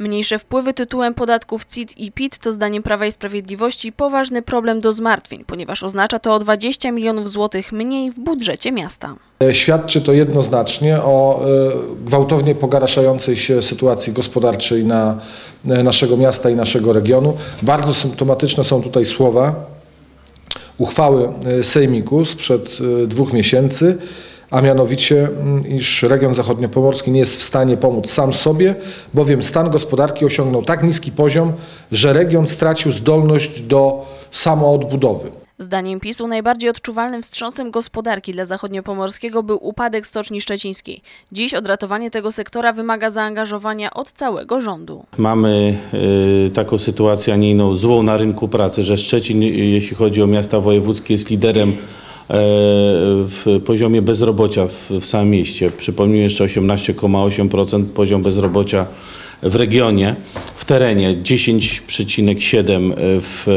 Mniejsze wpływy tytułem podatków CIT i PIT to zdaniem Prawa i Sprawiedliwości poważny problem do zmartwień, ponieważ oznacza to o 20 milionów złotych mniej w budżecie miasta. Świadczy to jednoznacznie o e, gwałtownie pogarszającej się sytuacji gospodarczej na e, naszego miasta i naszego regionu. Bardzo symptomatyczne są tutaj słowa uchwały e, Sejmiku sprzed e, dwóch miesięcy, a mianowicie, m, iż region zachodniopomorski nie jest w stanie pomóc sam sobie, bowiem stan gospodarki osiągnął tak niski poziom, że region stracił zdolność do samoodbudowy. Zdaniem PiSu najbardziej odczuwalnym wstrząsem gospodarki dla zachodniopomorskiego był upadek Stoczni Szczecińskiej. Dziś odratowanie tego sektora wymaga zaangażowania od całego rządu. Mamy y, taką sytuację, a nie inną, złą na rynku pracy, że Szczecin, y, jeśli chodzi o miasta wojewódzkie, jest liderem w poziomie bezrobocia w, w samym mieście. Przypomnijmy jeszcze 18,8% poziom bezrobocia w regionie, w terenie 10,7% w,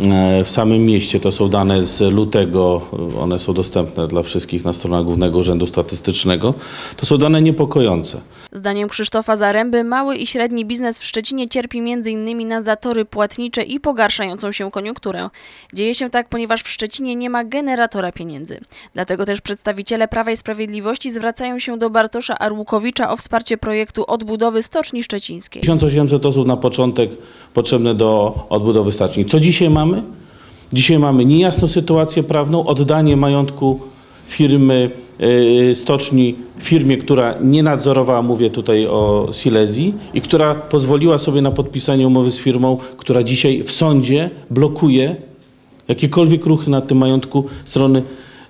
e, w samym mieście. To są dane z lutego, one są dostępne dla wszystkich na stronach Głównego Urzędu Statystycznego. To są dane niepokojące. Zdaniem Krzysztofa Zaręby mały i średni biznes w Szczecinie cierpi m.in. na zatory płatnicze i pogarszającą się koniunkturę. Dzieje się tak, ponieważ w Szczecinie nie ma generatora pieniędzy. Dlatego też przedstawiciele Prawa i Sprawiedliwości zwracają się do Bartosza Arłukowicza o wsparcie projektu odbudowy Stoczni Szczecińskiej. 1800 osób na początek potrzebne do odbudowy staczni. Co dzisiaj mamy? Dzisiaj mamy niejasną sytuację prawną, oddanie majątku firmy stoczni firmie, która nie nadzorowała, mówię tutaj o Silesii i która pozwoliła sobie na podpisanie umowy z firmą, która dzisiaj w sądzie blokuje jakiekolwiek ruchy na tym majątku strony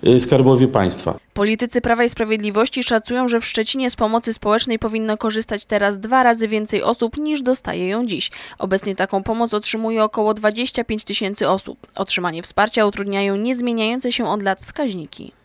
y, skarbowej państwa. Politycy Prawa i Sprawiedliwości szacują, że w Szczecinie z pomocy społecznej powinno korzystać teraz dwa razy więcej osób niż dostaje ją dziś. Obecnie taką pomoc otrzymuje około 25 tysięcy osób. Otrzymanie wsparcia utrudniają niezmieniające się od lat wskaźniki.